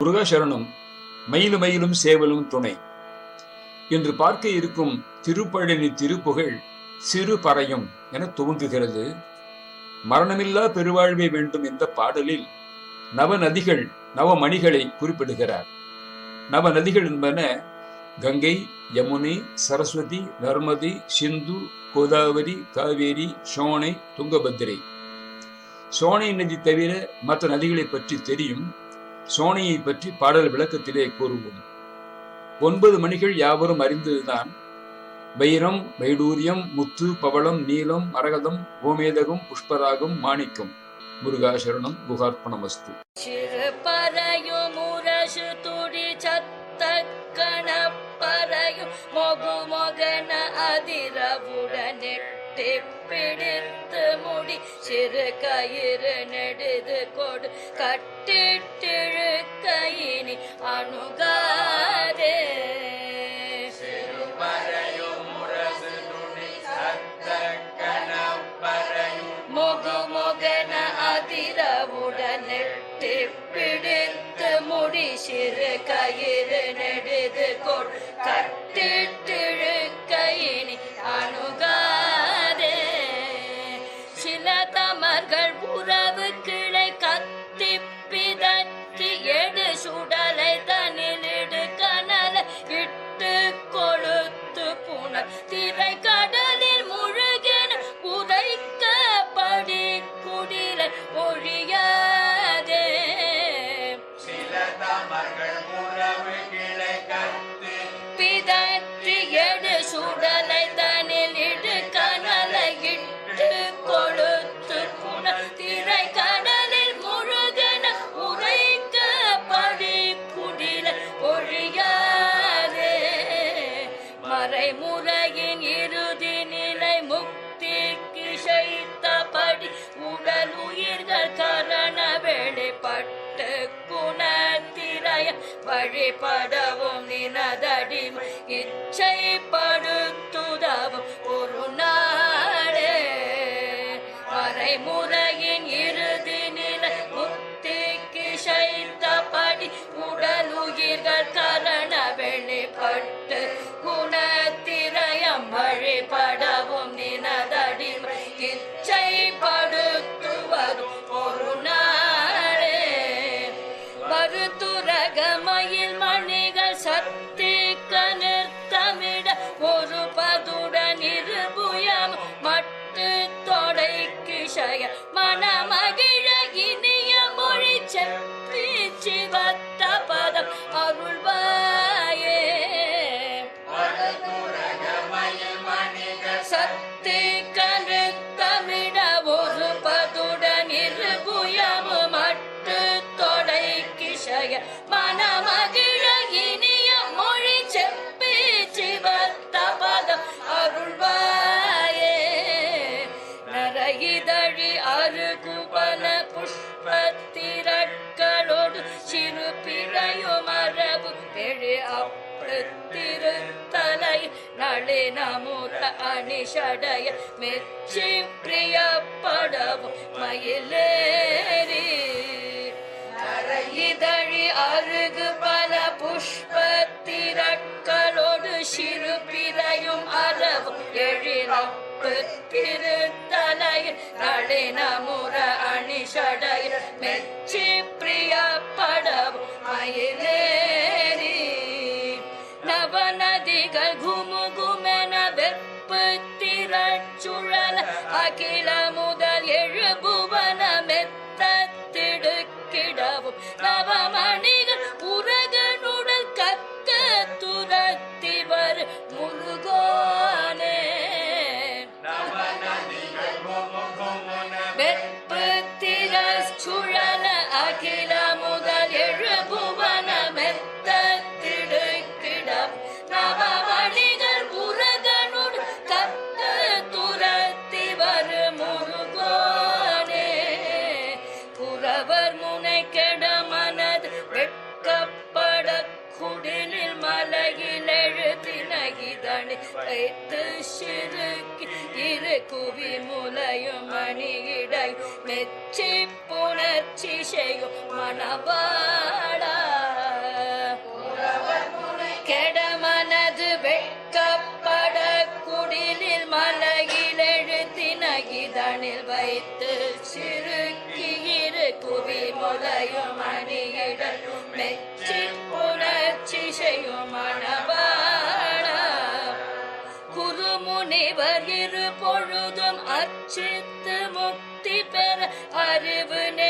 முருகாசரணம் மயிலும் மயிலும் சேவலும் துணை. என்று பார்க்க இருக்கும் திருப்பழனி திருப்புகழ் சிறு பறையும் என துவங்குகிறது மரணமில்லா பெருவாழ்வை வேண்டும் இந்த பாடலில் நவநதிகள் நவமணிகளை குறிப்பிடுகிறார். நவநதிகள் என்பன கங்கை யமுனை சரஸ்வதி நர்மதி சிந்து கோதாவரி காவேரி சோனை துங்கபத்திரை சோனை நதி தவிர மற்ற நதிகளை பற்றி தெரியும். சோனியை பற்றி பாடல் விளக்கத்திலே கூறுவோம். ஒன்பது மணிகள் யாவரும் அறிந்ததுதான் வைரம் வைடூரியம் முத்து பவளம் நீலம் மரகதம் கோமேதகம் புஷ்பராகம் மாணிக்கம். முருகாசரணம் குகார்ப்பணமஸ்து சிறு பறையும் முரசு பிடித்து முடி சிறு கயிறு நெடுது கொடு கட்டிட்டு வழிபடவும் நினதடி இச்சைப்படுத்துதவும் ஒரு நாளே மறைமுறையின் கிஷய மனமகிழ இனிய மொழி செப்பி சிவத்த பதம் அருள்வாயே. சத்தி கரு தமிழ ஒரு பதுடன் இரு இருபுயமு மட்டு தொடை கிஷய மனமகிழ இனிய மொழி செப்பி சிவத்த பதம் அருள்வாயே. நரகித நளினமுத அணிஷடைய மெச்சி பிரியப்படவும் மயிலேறி இதழி அருகு பல புஷ்பத்திரட்களோடு சிறு பிறையும் அரவும் எழிலப்பு திருத்தலையில் நளின எழுதினகிதனி வைத்து சிறுக்கி இரு குவி முலையும் மணியிடை மெச்சி புணர்ச்சி செய்யும் மணவாடா தேவர் இரு பொழுதும் அச்சித்து முக்தி பெற அறிவு நே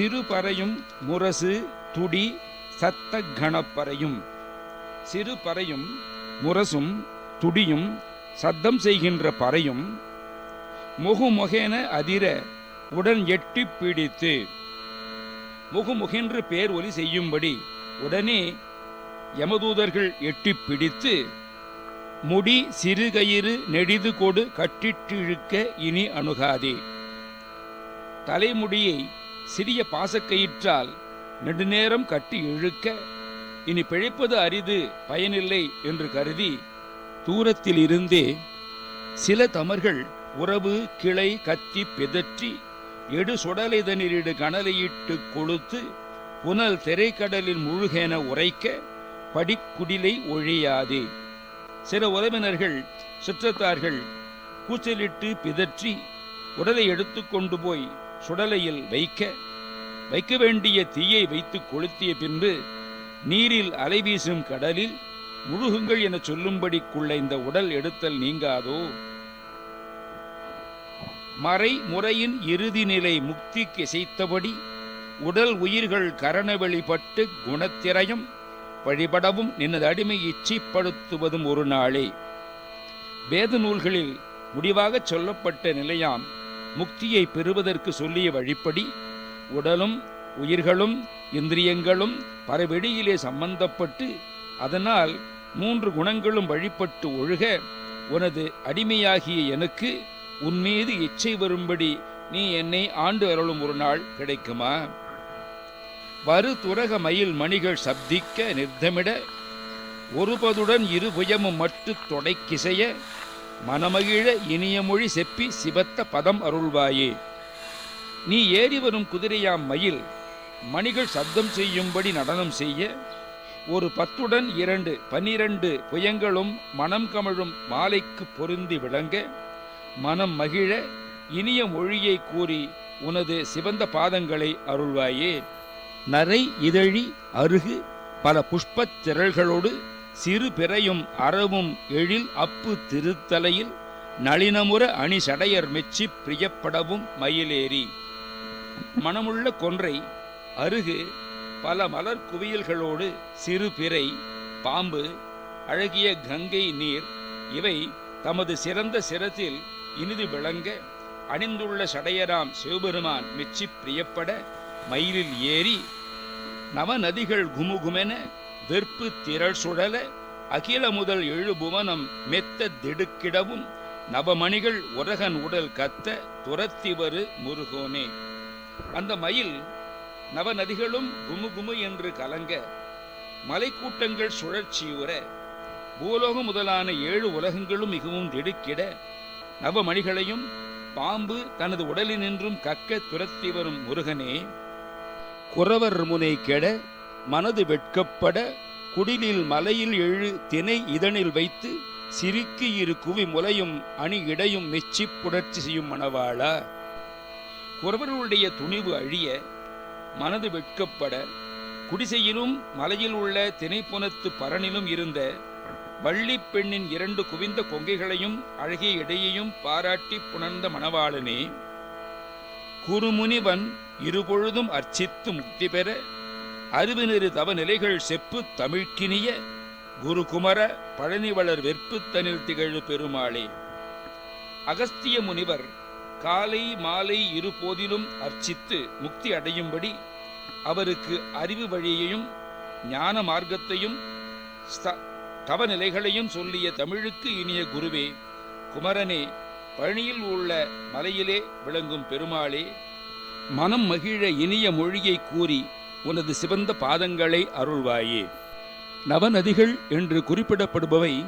சிறுபறையும் முரசு துடி சத்த கணப்பறையும் சிறுபறையும் முரசும் துடியும் சத்தம் செய்கின்ற பறையும் முகுமுகென அதிர உடன் எட்டி பிடித்து. முகுமுகென்று பேர் ஒலி செய்யும்படி உடனே யமதூதர்கள் எட்டி பிடித்து முடி சிறுகயிறு நெடிது கொடு கட்டிட்டிழுக்க இனி அணுகாதே. தலைமுடியை சிறிய பாசக்கயிற்றால் நெடுநேரம் கட்டி இழுக்க இனி பிழைப்பது அரிது பயனில்லை என்று கருதி தூரத்தில் இருந்தே சில தமர்கள் உறவு கிளை கத்தி பிதற்றி எடு சுடலைதனிரிடு கணலையிட்டு கொளுத்து புனல் திரைக்கடலில் முழுகென உரைக்க படிக்குடிலை ஒழியாதே. சில உறவினர்கள் சுற்றத்தார்கள் கூச்சலிட்டு பிதற்றி உடலை எடுத்துக்கொண்டு போய் சுடலையில் வைக்க வைக்க வேண்டிய தீயை வைத்து கொளுத்திய பின்பு நீரில் அலைவீசும் கடலில் முழுகுங்கள் என சொல்லும்படிக்குள்ள இந்த உடல் எடுத்தல் நீங்காதோ? மறை முறையின் இறுதி நிலை முக்திக்கு இசைத்தபடி உடல் உயிர்கள் கரண வெளிப்பட்டு குணத்திரயம் வழிபடவும் நினது அடிமை இச்சைப்படுத்துவதும் ஒரு நாளே. வேத நூல்களில் முடிவாக சொல்லப்பட்ட நிலையாம். முக்தியை பெறுவதற்கு சொல்லிய வழிப்படி உடலும் உயிர்களும் இந்திரியங்களும் பரவெடியிலே சம்பந்தப்பட்டு அதனால் மூன்று குணங்களும் வழிபட்டு ஒழுக உனது அடிமையாகிய எனக்கு உன்மீது இச்சை வரும்படி நீ என்னை ஆண்டு அருளும் ஒரு நாள் கிடைக்குமா? வரு துரக மயில் மணிகள் சப்திக்க நிர்த்தமிட ஒருபதுடன் இருபுயமும் மட்டு தொடைக்கிசைய மனமகிழ இனிய மொழி செப்பி சிவத்த பதம் அருள்வாயே. நீ ஏறி வரும் குதிரையாம் மயில் மணிகள் சப்தம் செய்யும்படி நடனம் செய்ய. ஒரு பத்துடன் இரண்டு பனிரண்டு புயங்களும் மனம் கமழும் மாலைக்கு பொருந்தி விளங்க. மனம் மகிழ இனிய மொழியை கூறி உனது சிவந்த பாதங்களை அருள்வாயே. நரை இதழி அருகு பல புஷ்பத் திரள்களோடு சிறு பிறையும் அறவும் எழில் அப்பு திருத்தலையில் நளினமுற அணி சடையர் மெச்சி பிரியப்படவும் மயிலேறி. மனமுள்ள கொன்றை அருகு பல மலர் குவியல்களோடு சிறு பிறை பாம்பு அழகிய கங்கை நீர் இவை தமது சிறந்த சிரத்தில் இனிது விளங்க அணிந்துள்ள சடையராம் சிவபெருமான் மெச்சி பிரியப்பட மயிலில் ஏறி நவநதிகள் குமுகுமென வெற்பு திரள் சுழல அகில முதல் எழு புவனம் மெத்த திடுக்கிடவும் நவமணிகள் உரகன் உடல் கத்த துரத்தி வரு முருகோனே. அந்த மயில் நவநதிகளும் குமுகுமு என்று கலங்க மலைக்கூட்டங்கள் சுழற்சியுற பூலோகம் முதலான ஏழு உலகங்களும் மிகவும் திடுக்கிட நவமணிகளையும் பாம்பு தனது உடலினின்றும் கக்க துரத்தி வரும் முருகனே. குறவர் முனை கெட மனது வெட்கப்பட குடிலில் மலையில் எழு தினை இதனில் வைத்து சிரிக்கு இரு குவி முலையும் அணி இடையும் மெச்சி புணர்ச்சி செய்யும் மணவாளா. குறவர்களுடைய துணிவு அழிய மனது வெட்கப்பட குடிசையிலும் மலையில் உள்ள திணைப்புனத்து பரனிலும் இருந்த வள்ளிப் பெண்ணின் இரண்டு குவிந்த கொங்கைகளையும் அழகிய இடையையும் பாராட்டி புணர்ந்த மணவாளனே குருமுனிவன் இருபொழுதும் அர்ச்சித்து முக்தி பெற அறிவினரு தவநிலைகள் செப்பு தமிழ்க்கினிய குருகுமர பழனிவளர் வெற்புத்தனில் திகழு பெருமாளே. அகஸ்திய முனிவர் காலை மாலை இரு போதிலும் அர்ச்சித்து முக்தி அடையும்படி அவருக்கு அறிவு வழியையும் ஞான மார்க்கத்தையும் ஸ்த- சொல்லிய தமிழுக்கு இனிய குருவே குமரனே பழனியில் உள்ள மலையிலே விளங்கும் பெருமாளே மனம் மகிழ இனிய மொழியை கூறி உனது சிவந்த பாதங்களை அருள்வாயே. நவநதிகள் என்று குறிப்பிடப்படுபவை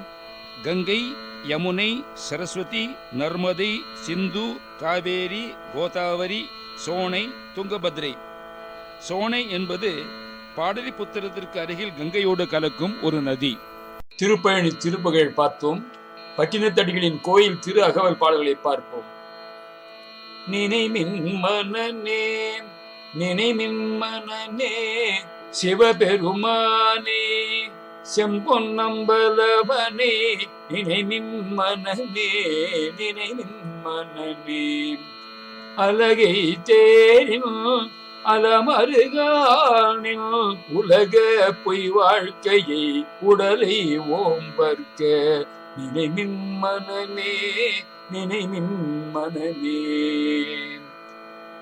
கங்கை யமுனை சரஸ்வதி நர்மதை சிந்து காவேரி கோதாவரி சோனை துங்கபத்ரை. சோனை என்பது பாடலிபுத்திரத்திற்கு அருகில் கங்கையோடு கலக்கும் ஒரு நதி. திருப்பயணி திருப்புகழ் பார்த்தோம். பட்டினத்தடிகளின் கோயில் திரு அகவல் பாடல்களை பார்ப்போம். நினைமின் நேம் நினைமின்மனே சிவபெருமானே செம்பொன்னம்பலவனே நினைமின்மனே நினைமின்மனே நினைமின் அழகை தேரின் அலமருகானின் உலக பொய் வாழ்க்கையை உடலை ஓம்பற்க நினைமின் மனமே நினைமின் மனமே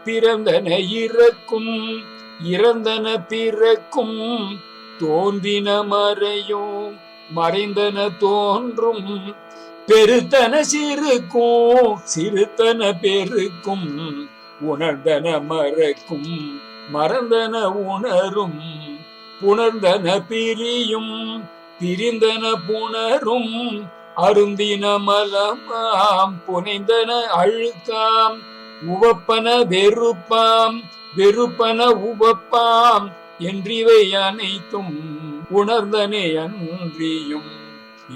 பிறந்தன இறக்கும் இறந்தன பிறக்கும் தோன்றின மறையும் மறைந்தன தோன்றும் பெருத்தன சிறுக்கும் சிறுத்தன பெருக்கும் உணர்ந்தன மறக்கும் மறந்தன உணரும் புணர்ந்தன பிரியும் பிரிந்தன புணரும் அருந்தின மலமாம் புனைந்தன அழுக்காம் உவப்பன வெறுப்பாம் வெறுப்பன உவப்பாம் என்றிவை அனைத்தும் உணர்ந்தனே அன்றியும்.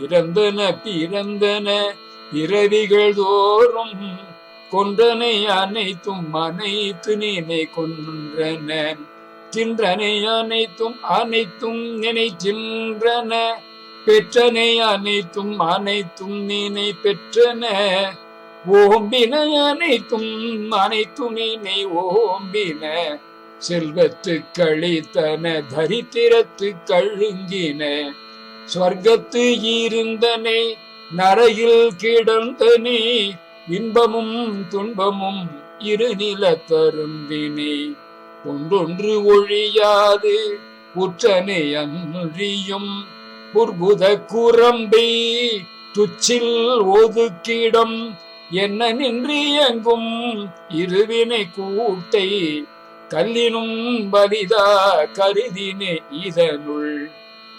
இறந்தன பிறந்தன இரவிகள் தோறும் கொன்றனை அனைத்தும் அனைத்து நினை கொன்றன. தின்றனை அனைத்தும் அனைத்தும் நினைக்கின்றன பெற்றனை அனைத்தும் அனைத்தும் நினை பெற்றன. ஓம்பின அனைத்தும் அனைத்துமே நினை ஓம்பின. செல்வத்து கழித்தன தரித்திரத்து கழுங்கின. ஸ்வர்க்கத்து இருந்தனே நரையில் கிடந்தனே. இன்பமும் துன்பமும் இருநில தருந்தினே ஒன்றொன்று ஒழியாது உற்றனை அன்றியும். புர்புத குரம்பை துச்சில் ஒதுக்கிடம் என்ன நின்று இயங்கும் இருவினை கூட்டை கல்லினும் பலிதா கருதினே இதனுள்.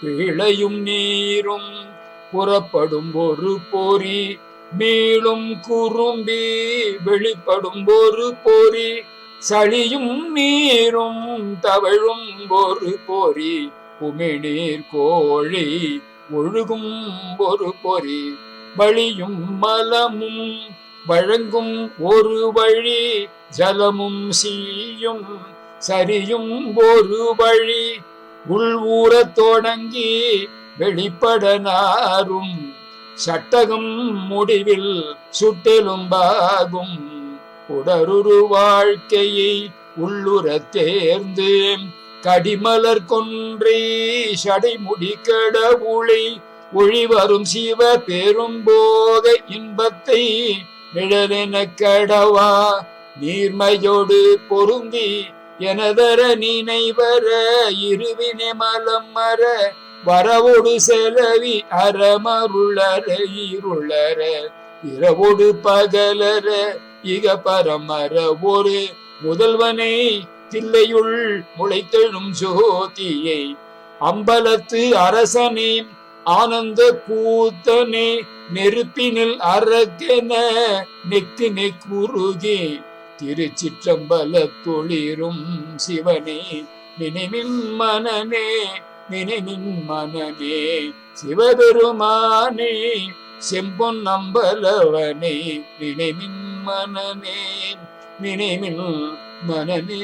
பிழையும் நீரும் புறப்படும் ஒரு பொறி மீளும் குறும்பி வெளிப்படும் ஒரு பொறி சளியும் நீரும் தவழும் ஒரு பொறி உமிழீர் கோழி ஒழுகும் ஒரு பொறி. வழியும் மலமும் வழங்கும் ஒரு வழி ஜலமும் சீயும் சரியும் ஒரு வழி உள் தொடங்கி வெளிப்படனாரும் சட்டகம் முடிவில் சுட்டெலும்பாகும். உடருரு வாழ்க்கையை உள்ளுர தேர்ந்து கடிமலர் கொன்றே சடைமுடி கடவுளை ஒளிவரும் சிவ பெரும்போக இன்பத்தை நிழலென கடவா. நீர்மையோடு பொருந்தி எனதர நினைவர இருவினை மலம் மர வரவோடு செலவி அறமருளர இருளர இரவோடு பகலர இக பரமர ஒரு முதல்வனை தில்லையுள் முளைத்தெழும் ஜோதியை அம்பலத்து அரசனே ஆனந்த பூத்தனே நெருப்பினில் அரக்கென நெக்கினை குறுகி திருச்சிற்றம்பல தொழிரும் சிவனே நினைவின் மனநே நினைவின் மனநே சிவபெருமானே செம்பொன் நம்பலவனே நினைவின் மனநே நினைவின் மனநே